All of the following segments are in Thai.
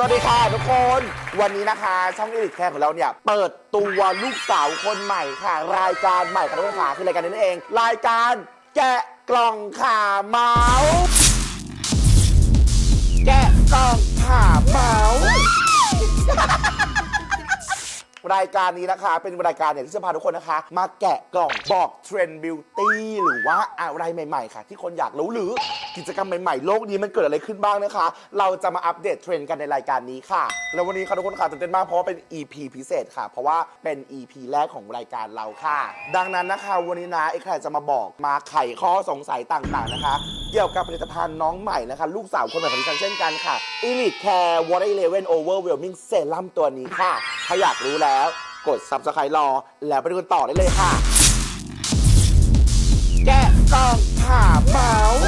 สวัสดีค่ะทุกคน วันนี้นะคะ ช่องอิลิทแคร์ของเราเนี่ย เปิดตัวลูกสาวคนใหม่ค่ะ รายการใหม่ของทุกคนคือรายการนี้นั่นเอง รายการแกะกล่องขาเมาส์แกะกล่องขาเมาส์ รายการนี้นะคะ เป็นรายการเนี่ยที่จะพาทุกคนนะคะ มาแกะกล่องบอกเทรนด์บิวตี้หรือว่าอะไรใหม่ ๆ ค่ะ ที่คนอยากรู้หรือกิจกรรมใหม่ๆโลกนี้มันเกิดอะไรขึ้นบ้างนะคะ เราจะมาอัปเดตเทรนด์กันในรายการนี้ค่ะ แล้ววันนี้ค่ะทุกคนค่ะตื่นเต้นมากเพราะว่าเป็น EP พิเศษค่ะ เพราะว่าเป็น EP แรกของรายการเราค่ะ ดังนั้นนะคะ วันนี้นะไอ้ใครจะมาบอกมาไขข้อสงสัยต่างๆนะคะเกี่ยวกับผลิตภัณฑ์น้องใหม่นะคะ ลูกสาวคนใหม่ของดิฉันเช่นกันค่ะ Elite Care Water Eleven Overwhelming Serum ตัวนี้ค่ะ ถ้าอยากรู้แล้วกด Subscribe รอ แล้วไปดูกันต่อได้เลยค่ะ แกะกล่องขาเมาส์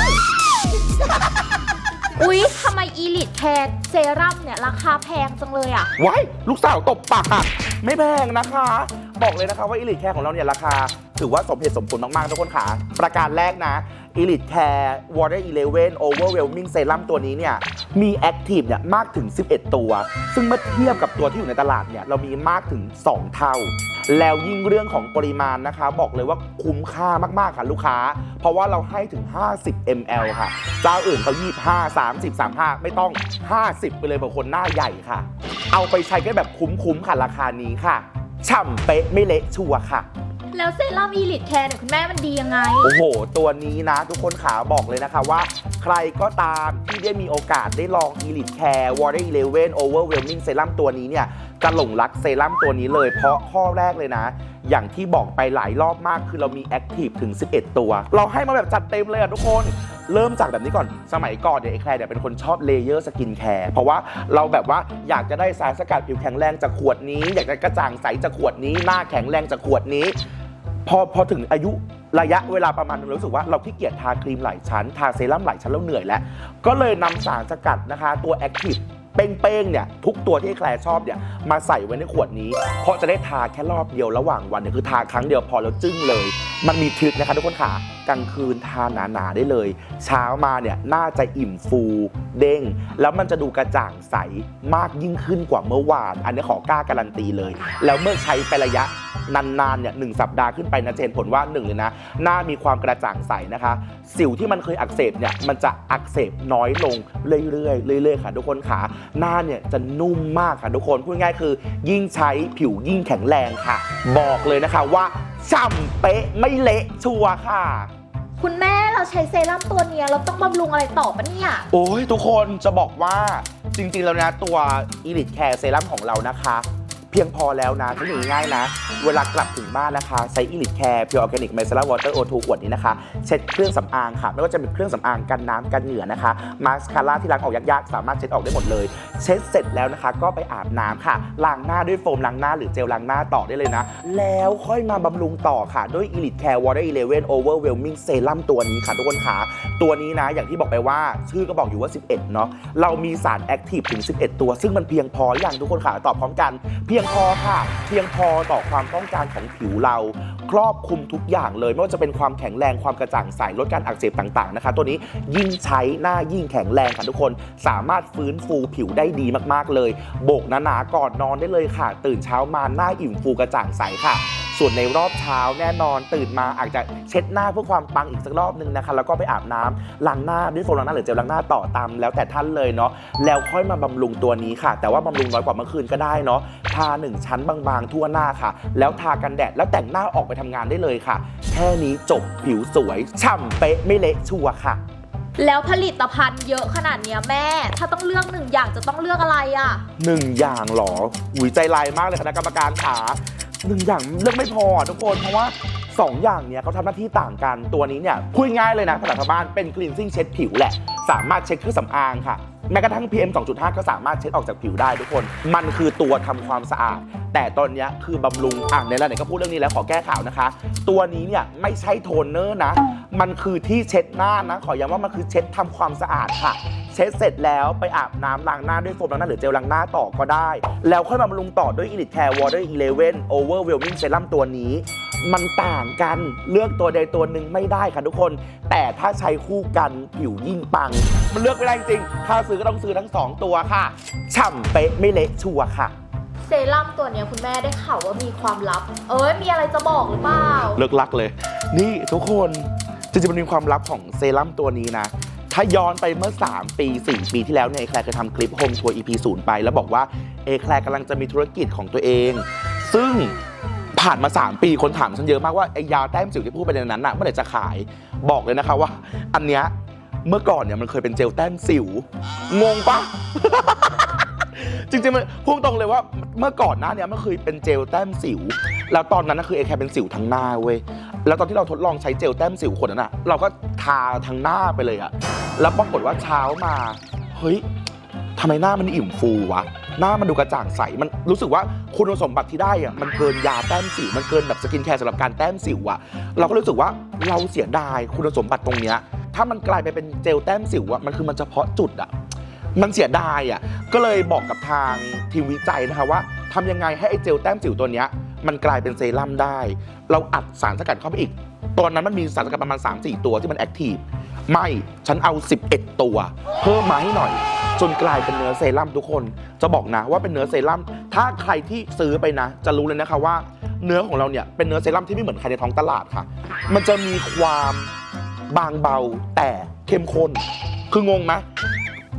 อุ๊ยทำไมอีลิทแคร์เซรั่มเนี่ย ราคาแพงจังเลยอะว้ายลูกสาวตบปากไม่แพงนะคะ บอกเลยนะคะว่า Elite Care ของเราเนี่ยราคา ถือว่าสมเหตุสมผลมากๆทุกคนค่ะ ประการแรกนะ Elite Care Water Eleven Overwhelming Serum ตัวนี้เนี่ยมี Active เนี่ยมากถึง 11 ตัว ซึ่งเมื่อเทียบกับตัวที่อยู่ในตลาดเนี่ยเรามีมากถึง 2 เท่า แล้วยิ่งเรื่องของปริมาณนะคะ บอกเลยว่าคุ้มค่ามากๆค่ะลูกค้า เพราะว่าเราให้ถึง 50 ml ค่ะเจ้าอื่นเขา25 30 35 ไม่ต้อง 50 ไปเลยบางคนหน้าใหญ่ค่ะ เอาไปใช้กันแบบคุ้มๆค่ะราคานี้ค่ะ ฉ่ำเป๊ะไม่เละชัวร์ค่ะ แล้วเซรั่มอีลิทแคร์เนี่ยคุณแม่มันดียังไง โอ้โห ตัวนี้นะ ทุกคนขาบอกเลยนะคะว่า ใครก็ตามที่ได้มีโอกาสได้ลอง Elite Care Water Eleven Overwhelming Serum ตัวนี้เนี่ย จะหลงรักเซรั่มตัวนี้เลย เพราะข้อแรกเลยนะ อย่างที่บอกไปหลายรอบมากคือเรามี Active ถึง 11 ตัว เราให้มาแบบจัดเต็มเลยอะทุกคนเริ่มจากแบบนี้ก่อน สมัยก่อนเนี่ยไอ้แคร์เนี่ยเป็นคนชอบเลเยอร์สกินแคร์ เพราะว่าเราแบบว่าอยากจะได้สารสกัดผิวแข็งแรงจากขวดนี้ อยากจะกระจ่างใสจากขวดนี้ หน้าแข็งแรงจากขวดนี้ พอพอถึงอายุระยะเวลาประมาณนึงเรารู้สึกว่าเราขี้เกียจทาครีมหลายชั้น ทาเซรั่มหลายชั้นแล้วเหนื่อยแล้ว ก็เลยนำสารสกัดนะคะ ตัวแอคทีฟเป้งๆเนี่ยทุกตัวที่แคลร์ชอบเนี่ยมาใส่ไว้ในขวดนี้ เพราะจะได้ทาแค่รอบเดียวระหว่างวันเนี่ยคือทาครั้งเดียวพอแล้วจึ้งเลย มันมีทริคนะคะทุกคนค่ะ กลางคืนทานหนาๆได้เลย เช้ามาเนี่ยน่าจะอิ่มฟูเด้ง แล้วมันจะดูกระจ่างใสมากยิ่งขึ้นกว่าเมื่อวาน อันนี้ขอกล้าการันตีเลย แล้วเมื่อใช้ไประยะนานๆเนี่ยหนึ่งสัปดาห์ขึ้นไปนะจะเห็นผลว่าหนึ่งเลยนะหน้ามีความกระจ่างใสนะคะ สิวที่มันเคยอักเสบเนี่ยมันจะอักเสบน้อยลงเรื่อยๆเรื่อยๆค่ะทุกคนค่ะหน้าเนี่ยจะนุ่มมากค่ะทุกคนพูดง่ายคือ ยิ่งใช้ผิวยิ่งแข็งแรงค่ะ บอกเลยนะคะว่าช่ำเป๊ะไม่เละชัวร์ค่ะ เราใช้เซรั่มตัวเนี้ยเราต้องบำรุงอะไรต่อปะเนี่ย โอ้ยทุกคนจะบอกว่าจริงๆแล้วนะตัว Elite Care Serum ของเรานะคะ เพียงพอแล้วนะที่ง่ายนะ เวลากลับถึงบ้านนะคะใช้ Elite Care Pure Organic Micellar Water O2 ขวดนี้นะคะเช็ดเครื่องสำอางค่ะไม่ว่าจะเป็นเครื่องสำอางกันน้ำกันเหงื่อนะคะมาสคาร่าที่ล้างออกยากๆสามารถเช็ดออกได้หมดเลย เช็ดเสร็จแล้วนะคะ ก็ไปอาบน้ำค่ะล้างหน้าด้วยโฟมล้างหน้าหรือเจลล้างหน้าต่อได้เลยนะ แล้วค่อยมาบำรุงต่อค่ะด้วย Elite Care Water Eleven Overwhelming Serum ตัวนี้ค่ะทุกคนค่ะตัวนี้นะอย่างที่บอกไปว่าชื่อก็บอกอยู่ว่า 11เนาะเรามีสารแอคทีฟถึง 11 ตัว ซึ่งมันเพียงพออยังทุกคนค่ะตอบพร้อมกันเพียงพอค่ะ เพียงพอต่อความต้องการของผิวเรา ครอบคลุมทุกอย่างเลย ไม่ว่าจะเป็นความแข็งแรงความกระจ่างใสลดการอักเสบต่างๆนะคะ ตัวนี้ยิ่งใช้หน้ายิ่งแข็งแรงค่ะทุกคนสามารถฟื้นฟูผิวได้ดีมากๆเลย โบกหนาๆก่อนนอนได้เลยค่ะ ตื่นเช้ามาหน้าอิ่มฟูกระจ่างใสค่ะ ส่วนในรอบเช้าแน่นอนตื่นมาอาจจะเช็ดหน้าเพื่อความปังอีกสักรอบนึงนะคะ แล้วก็ไปอาบน้ำล้างหน้าด้วยโฟมล้างหน้าหรือเจลล้างหน้าต่อตามแล้วแต่ท่านเลยเนาะแล้วค่อยมาบำรุงตัวนี้ค่ะ แต่ว่าบำรุงน้อยกว่าเมื่อคืนก็ได้เนาะทาหนึ่งชั้นบางๆ ทั่วหน้าค่ะ แล้วทากันแดดแล้วแต่งหน้าออกไปทำงานได้เลยค่ะ แค่นี้จบผิวสวยฉ่ำเป๊ะไม่เละชัวร์ค่ะแล้วผลิตภัณฑ์เยอะขนาดเนี้ยแม่ ถ้าต้องเลือกหนึ่งอย่างจะต้องเลือกอะไรอะหนึ่งอย่างเหรอหุยใจลายมากเลยคณะกรรมการขา หนึ่งอย่างเลือกไม่พอทุกคนเพราะว่าสองอย่างเนี้ยเขาทำหน้าที่ต่างกันตัวนี้เนี่ยพูดง่ายเลยนะภาษาชาวบ้านเป็น cleansing เช็ดผิวแหละ สามารถเช็ดเครื่องสำอางค่ะ แม้กระทั่ง PM 2.5 ก็สามารถเช็ดออกจากผิวได้ทุกคน มันคือตัวทำความสะอาด แต่ตอนเนี้ยคือบำรุงอะในรายไหนก็พูดเรื่องนี้แล้วขอแก้ข่าวนะคะ ตัวนี้เนี่ยไม่ใช่โทนเนอร์นะ มันคือที่เช็ดหน้านะ ขอย้ำว่ามันคือเช็ดทำความสะอาดค่ะ เช็ดเสร็จแล้วไปอาบน้ำล้างหน้าด้วยโฟมล้างหน้าหรือเจลล้างหน้าต่อก็ได้ แล้วค่อยมาบำรุงต่อด้วย Elite Care Water Eleven Overwhelming Serum ตัวนี้ มันต่างกันเลือกตัวใดตัวหนึ่งไม่ได้ค่ะทุกคน แต่ถ้าใช้คู่กันผิวยิ่งปัง มันเลือกไม่ได้จริงๆถ้าซื้อก็ต้องซื้อทั้งสองตัวค่ะฉ่ำเป๊ะไม่เละชัวร์ค่ะ เซรั่มตัวเนี้ยคุณแม่ได้ข่าวว่ามีความลับ เอ้ยมีอะไรจะบอกหรือเปล่า เลิกลักเลย นี่ทุกคนจริงๆมันมีความลับของเซรั่มตัวนี้นะ ถ้าย้อนไปเมื่อ 3 ปี 4 ปีที่แล้วเนี่ยเอแคลร์เคยทำคลิปโฮมทัวร์ EP 0ไป แล้วบอกว่าเอแคลร์กำลังจะมีธุรกิจของตัวเอง ซึ่งผ่านมา 3 ปีคนถามฉันเยอะมากว่าไอ้ยาแต้มสิวที่พูดไปในนั้นน่ะเมื่อไหร่จะขายบอกเลยนะคะว่า อันเนี้ยเมื่อก่อนเนี่ยมันเคยเป็นเจลแต้มสิว งงปะ จริงๆมันพูดตรงเลยว่าเมื่อก่อนหน้าเนี้ยมันเคยเป็นเจลแต้มสิว แล้วตอนนั้นนะคือเอแคเป็นสิวทั้งหน้าเว้ยแล้วตอนที่เราทดลองใช้เจลแต้มสิวขวดนั้นอะเราก็ทาทั้งหน้าไปเลยอะแล้วปรากฏว่าเช้ามาเฮ้ยทำไมหน้ามันอิ่มฟูวะหน้ามันดูกระจ่างใสมันรู้สึกว่าคุณสมบัติที่ได้อะมันเกินยาแต้มสิวมันเกินแบบสกินแคร์สำหรับการแต้มสิวอะเราก็รู้สึกว่าเราเสียดายคุณสมบัติตรงเนี้ยถ้ามันกลายไปเป็นเจลแต้มสิวอะมันคือมันเฉพาะจุดอะ มันเสียดายอะก็เลยบอกกับทางทีมวิจัยนะคะว่าทำยังไงให้ไอ้เจลแต้มสิวตัวเนี้ยมันกลายเป็นเซรั่มได้ เราอัดสารสกัดเข้าไปอีก ตอนนั้นมันมีสารสกัดประมาณ 3-4 ตัวที่มันแอคทีฟไม่ฉันเอา 11 ตัว เพิ่มมาให้หน่อย จนกลายเป็นเนื้อเซรั่มทุกคน จะบอกนะว่าเป็นเนื้อเซรั่มถ้าใครที่ซื้อไปนะ จะรู้เลยนะคะว่า เนื้อของเราเนี่ยเป็นเนื้อเซรั่มที่ไม่เหมือนใครในท้องตลาดค่ะ มันจะมีความบางเบาแต่เข้มข้นคืองงไหม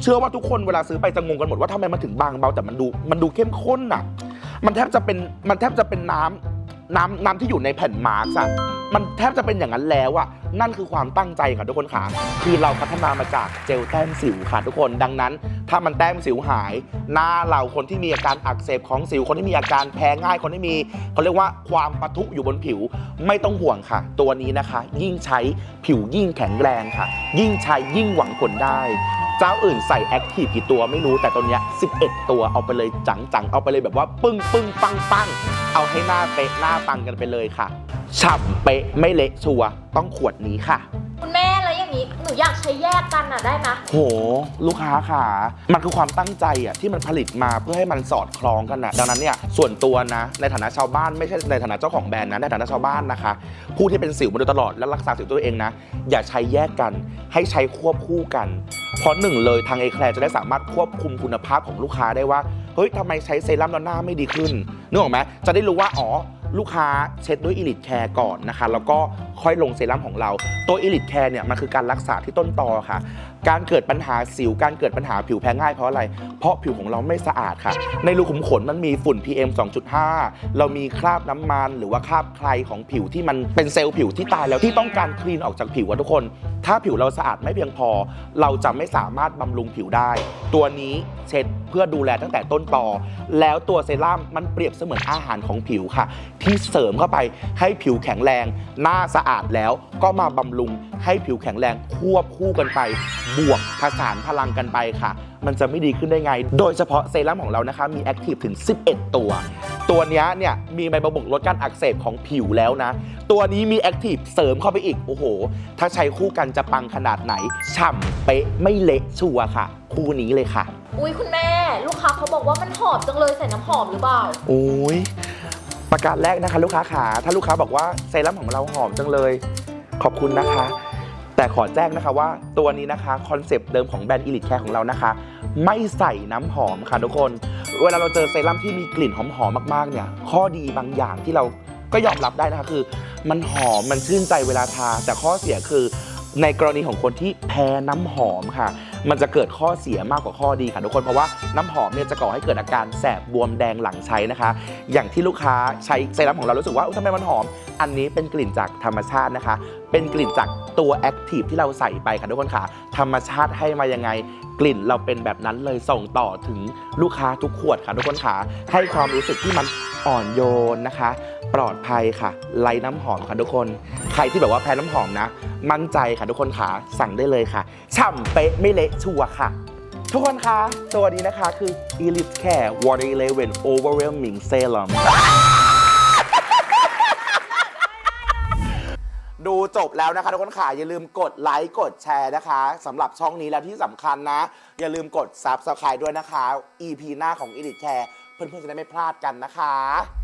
เชื่อว่าทุกคนเวลาซื้อไปจะงงกันหมดว่าทำไมมันถึงบางเบาแต่มันดูมันดูเข้มข้นอะมันแทบจะเป็นมันแทบจะเป็นน้ำน้ำน้ำที่อยู่ในแผ่นมาร์กอะมันแทบจะเป็นอย่างนั้นแล้วอะนั่นคือความตั้งใจค่ะทุกคนค่ะ คือเราพัฒนามาจากเจลแต้มสิวค่ะทุกคน ดังนั้น ถ้ามันแต้มสิวหาย หน้าเราคนที่มีอาการอักเสบของสิว คนที่มีอาการแพ้ง่าย คนที่มีเขาเรียกว่าความปะทุอยู่บนผิว ไม่ต้องห่วงค่ะ ตัวนี้นะคะ ยิ่งใช้ผิวยิ่งแข็งแรงค่ะ ยิ่งใช้ยิ่งหวังผลได้ เจ้าอื่นใส่แอคทีฟกี่ตัวไม่รู้แต่ตัวเนี้ย11 ตัวเอาไปเลยจังๆ เอาไปเลยแบบว่าปึ้งปึ้งปังปังเอาให้หน้าเป๊ะหน้าปังกันไปเลยค่ะฉ่ำเป๊ะไม่เละชัวร์ต้องขวดนี้ค่ะ คุณแม่ นี้หนูอยากใช้แยกกันน่ะได้ไหมโห ลูกค้าค่ะ มันคือความตั้งใจอะที่มันผลิตมาเพื่อให้มันสอดคล้องกันนะดังนั้นเนี่ยส่วนตัวนะ ในฐานะชาวบ้านไม่ใช่ในฐานะเจ้าของแบรนด์นะในฐานะชาวบ้านนะคะ ผู้ที่เป็นสิวมาโดยตลอดและรักษาสิวตัวเองนะ อย่าใช้แยกกัน ให้ใช้ควบคู่กัน เพราะหนึ่งเลยทางเอแคลจะได้สามารถควบคุมคุณภาพของลูกค้าได้ว่าเฮ้ยทำไมใช้เซรั่มแล้วหน้าไม่ดีขึ้นนึกออกไหมจะได้รู้ว่าอ๋อลูกค้าเช็ดด้วย Elite Care ก่อนนะคะ แล้วก็ ค่อยลงเซรั่มของเรา ตัว Elite Care เนี่ยมันคือการรักษาที่ต้นตอค่ะ การเกิดปัญหาสิว การเกิดปัญหาผิวแพ้ง่ายเพราะอะไร เพราะผิวของเราไม่สะอาดค่ะ ในรูขุมขนมันมีฝุ่น PM 2.5 เรามีคราบน้ำมัน หรือว่าคราบใครของผิวที่มันเป็นเซลล์ผิวที่ตายแล้วที่ต้องการคลีนออกจากผิวอะทุกคน ถ้าผิวเราสะอาดไม่เพียงพอ เราจะไม่สามารถบำรุงผิวได้ ตัวนี้เช็ดเพื่อดูแลตั้งแต่ต้นตอ แล้วตัวเซรั่มมันเปรียบเสมือนอาหารของผิวค่ะ ที่เสริมเข้าไปให้ผิวแข็งแรง หน้าสะอาดแล้วก็มาบำรุงให้ผิวแข็งแรงควบคู่กันไป บวกผสานพลังกันไปค่ะ มันจะไม่ดีขึ้นได้ไง โดยเฉพาะเซรั่มของเรานะคะ มีแอคทีฟถึง 11 ตัว ตัวเนี้ยเนี่ยมีใบบำบัดลดการอักเสบของผิวแล้วนะ ตัวนี้มีแอคทีฟเสริมเข้าไปอีก โอ้โห ถ้าใช้คู่กันจะปังขนาดไหน ฉ่ำเป๊ะไม่เละชัวร์ค่ะ คู่นี้เลยค่ะ อุ้ยคุณแม่ ลูกค้าเขาบอกว่ามันหอมจังเลยใส่น้ำหอมหรือเปล่า โอ้ย ประการแรกนะคะ ลูกค้าขาถ้าลูกค้าบอกว่าเซรั่มของเราหอมจังเลย ขอบคุณนะคะ แต่ขอแจ้งนะคะว่าตัวนี้นะคะคอนเซปต์เดิมของแบรนด์ Elite Care ของเรานะคะ ไม่ใส่น้ำหอมค่ะทุกคน เวลาเราเจอเซรั่มที่มีกลิ่นหอมๆมากๆเนี่ย ข้อดีบางอย่างที่เราก็ยอมรับได้นะคะคือ มันหอมมันชื่นใจเวลาทา แต่ข้อเสียคือในกรณีของคนที่แพ้น้ำหอมค่ะ มันจะเกิดข้อเสียมากกว่าข้อดีค่ะทุกคนเพราะว่าน้ำหอมเนี่ยจะก่อให้เกิดอาการแสบบวมแดงหลังใช้นะคะ อย่างที่ลูกค้าใช้เซรั่มของเรารู้สึกว่าอุ๊ยทำไมมันหอม อันนี้เป็นกลิ่นจากธรรมชาตินะคะ เป็นกลิ่นจากตัวแอคทีฟที่เราใส่ไปค่ะทุกคนค่ะ ธรรมชาติให้มายังไงกลิ่นเราเป็นแบบนั้นเลยส่งต่อถึงลูกค้าทุกขวดค่ะทุกคนค่ะให้ความรู้สึกที่มันอ่อนโยนนะคะ ปลอดภัยค่ะไร้น้ำหอมค่ะทุกคน ใครที่แบบว่าแพ้น้ำหอมนะ มั่นใจค่ะทุกคนค่ะสั่งได้เลยค่ะฉ่ำเป๊ะไม่เละชัวร์ค่ะ ทุกคนคะตัวนี้นะคะคือ Elite Care Water 11 Overwhelming Serum ดูจบแล้วนะคะทุกคนค่ะอย่าลืมกดไลค์กดแชร์นะคะสำหรับช่องนี้แล้วที่สำคัญนะ อย่าลืมกด Subscribe ด้วยนะคะ EP หน้าของ Elite Care เพื่อนๆจะได้ไม่พลาดกันนะคะ